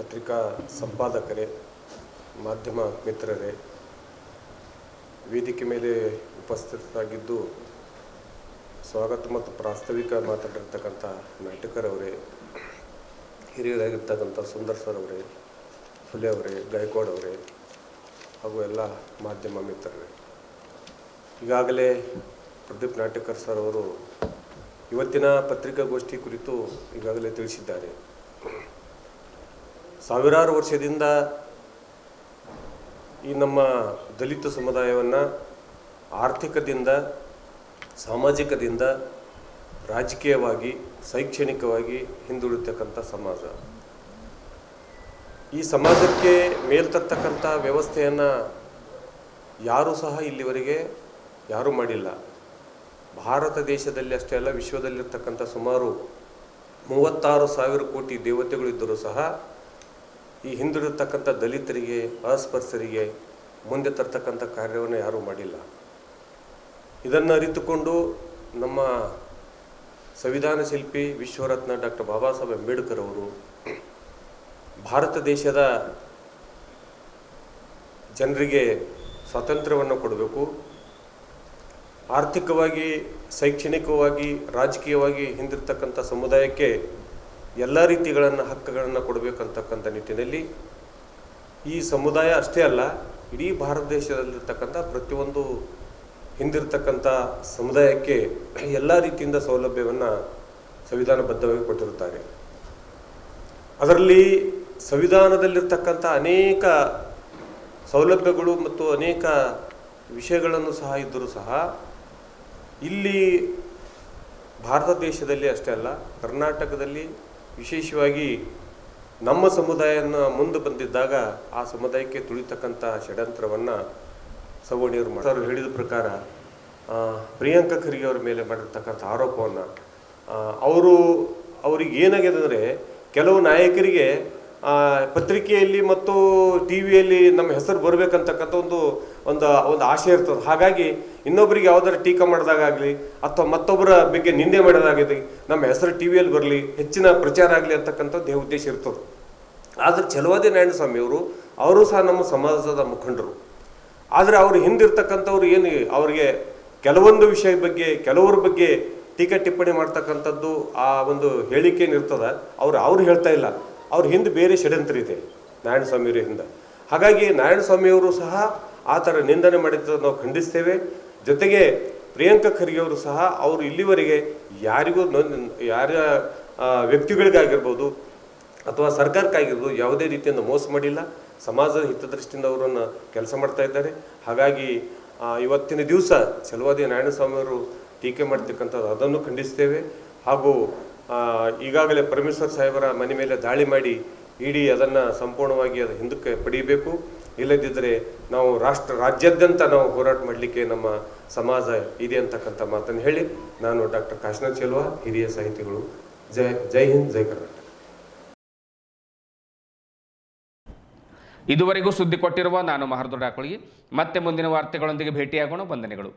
F: ಪತ್ರಿಕಾ ಸಂಪಾದಕರೇ, ಮಾಧ್ಯಮ ಮಿತ್ರರೇ, ವೇದಿಕೆ ಮೇಲೆ ಉಪಸ್ಥಿತರಾಗಿದ್ದು, ಸ್ವಾಗತ ಮತ್ತು ಪ್ರಾಸ್ತಾವಿಕ ಮಾತಾಡಿರ್ತಕ್ಕಂಥ ನಾಟಕರವರೇ, ಹಿರಿಯರಾಗಿರ್ತಕ್ಕಂಥ ಸುಂದರ್ ಸರ್ ಅವರೇ ಫುಲೆ ಅವರೇ ಗಾಯಕ್ವಾಡ್ ಅವರೇ ಹಾಗೂ ಎಲ್ಲ ಮಾಧ್ಯಮ ಮಿತ್ರರೇ. ಈಗಾಗಲೇ ಪ್ರದೀಪ್ ನಾಟಕರ್ ಸರ್ ಅವರು ಇವತ್ತಿನ ಪತ್ರಿಕಾಗೋಷ್ಠಿ ಕುರಿತು ಈಗಾಗಲೇ ತಿಳಿಸಿದ್ದಾರೆ. ಸಾವಿರಾರು ವರ್ಷದಿಂದ ಈ ನಮ್ಮ ದಲಿತ ಸಮುದಾಯವನ್ನು ಆರ್ಥಿಕದಿಂದ, ಸಾಮಾಜಿಕದಿಂದ ರಾಜಕೀಯವಾಗಿ, ಶೈಕ್ಷಣಿಕವಾಗಿ ಹಿಂದುಳಿತಕ್ಕಂಥ ಸಮಾಜ. ಈ ಸಮಾಜಕ್ಕೆ ಮೇಲ್ತರ್ತಕ್ಕಂಥ ವ್ಯವಸ್ಥೆಯನ್ನು ಯಾರೂ ಸಹ ಇಲ್ಲಿವರೆಗೆ ಯಾರೂ ಮಾಡಿಲ್ಲ. ಭಾರತ ದೇಶದಲ್ಲಿ ಅಷ್ಟೇ ಅಲ್ಲ, ವಿಶ್ವದಲ್ಲಿರ್ತಕ್ಕಂಥ ಸುಮಾರು ಮೂವತ್ತಾರು ಸಾವಿರ ಕೋಟಿ ದೇವತೆಗಳಿದ್ದರೂ ಸಹ ಈ ಹಿಂದುಳಿರ್ತಕ್ಕಂಥ ದಲಿತರಿಗೆ ಅಸ್ಪೃಶ್ಯರಿಗೆ ಮುಂದೆ ತರ್ತಕ್ಕಂಥ ಕಾರ್ಯವನ್ನು ಯಾರೂ ಮಾಡಿಲ್ಲ. ಇದನ್ನು ಅರಿತುಕೊಂಡು ನಮ್ಮ ಸಂವಿಧಾನ ಶಿಲ್ಪಿ ವಿಶ್ವರತ್ನ ಡಾಕ್ಟರ್ ಬಾಬಾ ಸಾಹೇಬ್ ಅಂಬೇಡ್ಕರ್ ಅವರು ಭಾರತ ದೇಶದ ಜನರಿಗೆ ಸ್ವಾತಂತ್ರ್ಯವನ್ನು ಕೊಡಬೇಕು. ಆರ್ಥಿಕವಾಗಿ, ಶೈಕ್ಷಣಿಕವಾಗಿ, ರಾಜಕೀಯವಾಗಿ ಹಿಂದಿರ್ತಕ್ಕಂಥ ಸಮುದಾಯಕ್ಕೆ ಎಲ್ಲ ರೀತಿಗಳನ್ನು ಹಕ್ಕುಗಳನ್ನು ಕೊಡಬೇಕಂತಕ್ಕಂಥ ನಿಟ್ಟಿನಲ್ಲಿ ಈ ಸಮುದಾಯ ಅಷ್ಟೇ ಅಲ್ಲ, ಇಡೀ ಭಾರತ ದೇಶದಲ್ಲಿರ್ತಕ್ಕಂಥ ಪ್ರತಿಯೊಂದು ಹಿಂದಿರ್ತಕ್ಕಂಥ ಸಮುದಾಯಕ್ಕೆ ಎಲ್ಲ ರೀತಿಯಿಂದ ಸೌಲಭ್ಯವನ್ನು ಸಂವಿಧಾನಬದ್ಧವಾಗಿ ಕೊಟ್ಟಿರುತ್ತಾರೆ. ಅದರಲ್ಲಿ ಸಂವಿಧಾನದಲ್ಲಿರ್ತಕ್ಕಂಥ ಅನೇಕ ಸೌಲಭ್ಯಗಳು ಮತ್ತು ಅನೇಕ ವಿಷಯಗಳನ್ನು ಸಹ ಇದ್ದರೂ ಸಹ ಇಲ್ಲಿ ಭಾರತ ದೇಶದಲ್ಲಿ ಅಷ್ಟೇ ಅಲ್ಲ, ಕರ್ನಾಟಕದಲ್ಲಿ ವಿಶೇಷವಾಗಿ ನಮ್ಮ ಸಮುದಾಯವನ್ನು ಮುಂದೆ ಬಂದಿದ್ದಾಗ ಆ ಸಮುದಾಯಕ್ಕೆ ತುಳಿತಕ್ಕಂಥ ಷಡ್ಯಂತ್ರವನ್ನು ಸವೋಣಿಯವರು ಮಾಡ್ತಾರೆ. ಹೇಳಿದ ಪ್ರಕಾರ ಪ್ರಿಯಾಂಕಾ ಖರ್ಗೆ ಅವರ ಮೇಲೆ ಮಾಡಿರ್ತಕ್ಕಂಥ ಆರೋಪವನ್ನು ಅವರು ಅವ್ರಿಗೆ ಏನಾಗಿದೆ ಅಂದರೆ, ಕೆಲವು ನಾಯಕರಿಗೆ ಪತ್ರಿಕೆಯಲ್ಲಿ ಮತ್ತು ಟಿ ವಿಯಲ್ಲಿ ನಮ್ಮ ಹೆಸರು ಬರಬೇಕಂತಕ್ಕಂಥ ಒಂದು ಒಂದು ಒಂದು ಆಶೆ ಇರ್ತದೆ. ಹಾಗಾಗಿ ಇನ್ನೊಬ್ಬರಿಗೆ ಯಾವ್ದಾರ ಟೀಕಾ ಮಾಡಿದಾಗಲಿ ಅಥವಾ ಮತ್ತೊಬ್ಬರ ಬಗ್ಗೆ ನಿಂದೆ ಮಾಡೋದಾಗಲಿ ನಮ್ಮ ಹೆಸರು ಟಿ ವಿಯಲ್ಲಿ ಬರಲಿ, ಹೆಚ್ಚಿನ ಪ್ರಚಾರ ಆಗಲಿ ಅಂತಕ್ಕಂಥದ್ದು ದೇಹ ಉದ್ದೇಶ ಇರ್ತದೆ. ಆದರೆ ನಾರಾಯಣ ಸ್ವಾಮಿ ಅವರು ಅವರು ಸಹ ನಮ್ಮ ಸಮಾಜದ ಮುಖಂಡರು. ಆದರೆ ಅವರು ಹಿಂದಿರ್ತಕ್ಕಂಥವ್ರು ಏನು, ಅವರಿಗೆ ಕೆಲವೊಂದು ವಿಷಯ ಬಗ್ಗೆ, ಕೆಲವರ ಬಗ್ಗೆ ಟೀಕೆ ಟಿಪ್ಪಣಿ ಮಾಡ್ತಕ್ಕಂಥದ್ದು ಆ ಒಂದು ಹೇಳಿಕೆ ಏನಿರ್ತದೆ ಅವ್ರು ಅವ್ರು ಹೇಳ್ತಾ ಇಲ್ಲ. ಅವ್ರ ಹಿಂದೆ ಬೇರೆ ಷಡ್ಯಂತ್ರ ಇದೆ, ನಾರಾಯಣ ಸ್ವಾಮಿಯವರ ಹಿಂದೆ. ಹಾಗಾಗಿ ನಾರಾಯಣ ಸ್ವಾಮಿಯವರು ಸಹ ಆ ಥರ ನಿಂದನೆ ಮಾಡಿದ್ದು ನಾವು ಖಂಡಿಸ್ತೇವೆ. ಜೊತೆಗೆ ಪ್ರಿಯಾಂಕಾ ಖರ್ಗೆ ಅವರು ಸಹ ಅವರು ಇಲ್ಲಿವರೆಗೆ ಯಾರಿಗೂ ಯಾರ ವ್ಯಕ್ತಿಗಳಿಗಾಗಿರ್ಬೋದು ಅಥವಾ ಸರ್ಕಾರಕ್ಕಾಗಿರ್ಬೋದು ಯಾವುದೇ ರೀತಿಯಿಂದ ಮೋಸ ಮಾಡಿಲ್ಲ. ಸಮಾಜದ ಹಿತದೃಷ್ಟಿಯಿಂದ ಅವರನ್ನು ಕೆಲಸ ಮಾಡ್ತಾ ಇದ್ದಾರೆ. ಹಾಗಾಗಿ ಇವತ್ತಿನ ದಿವಸ ಸಲುವಾದಿ ನಾರಾಯಣಸ್ವಾಮಿ ಅವರು ಟೀಕೆ ಮಾಡ್ತಕ್ಕಂಥದ್ದು ಅದನ್ನು ಖಂಡಿಸ್ತೇವೆ. ಹಾಗೂ ಈಗಾಗಲೇ ಪರಮೇಶ್ವರ್ ಸಾಹೇಬರ ಮನೆ ಮೇಲೆ ದಾಳಿ ಮಾಡಿ ಇಡೀ ಅದನ್ನು ಸಂಪೂರ್ಣವಾಗಿ ಅದು ಹಿಂದಕ್ಕೆ ಪಡೀಬೇಕು ಇಲ್ಲದಿದ್ದರೆ ನಾವು ರಾಷ್ಟ್ರ, ರಾಜ್ಯಾದ್ಯಂತ ನಾವು ಹೋರಾಟ ಮಾಡಲಿಕ್ಕೆ ನಮ್ಮ ಸಮಾಜ ಇದೆ ಅಂತಕ್ಕಂಥ ಮಾತನ್ನು ಹೇಳಿ ನಾನು ಡಾಕ್ಟರ್ ಕಾಶಿನಾಥ್ ಚೆಲುವ, ಹಿರಿಯ ಸಾಹಿತಿಗಳು. ಜೈ ಜೈ ಹಿಂದ್, ಜೈ ಕರ್ನಾಟಕ.
A: ಇದುವರೆಗೂ ಸುದ್ದಿ ಕೊಟ್ಟಿರುವ ನಾನು ಮಹರ್ದೊಡ್ಡ ಮತ್ತೆ ಮುಂದಿನ ವಾರ್ತೆಗಳೊಂದಿಗೆ ಭೇಟಿಯಾಗೋಣ. ವಂದನೆಗಳು.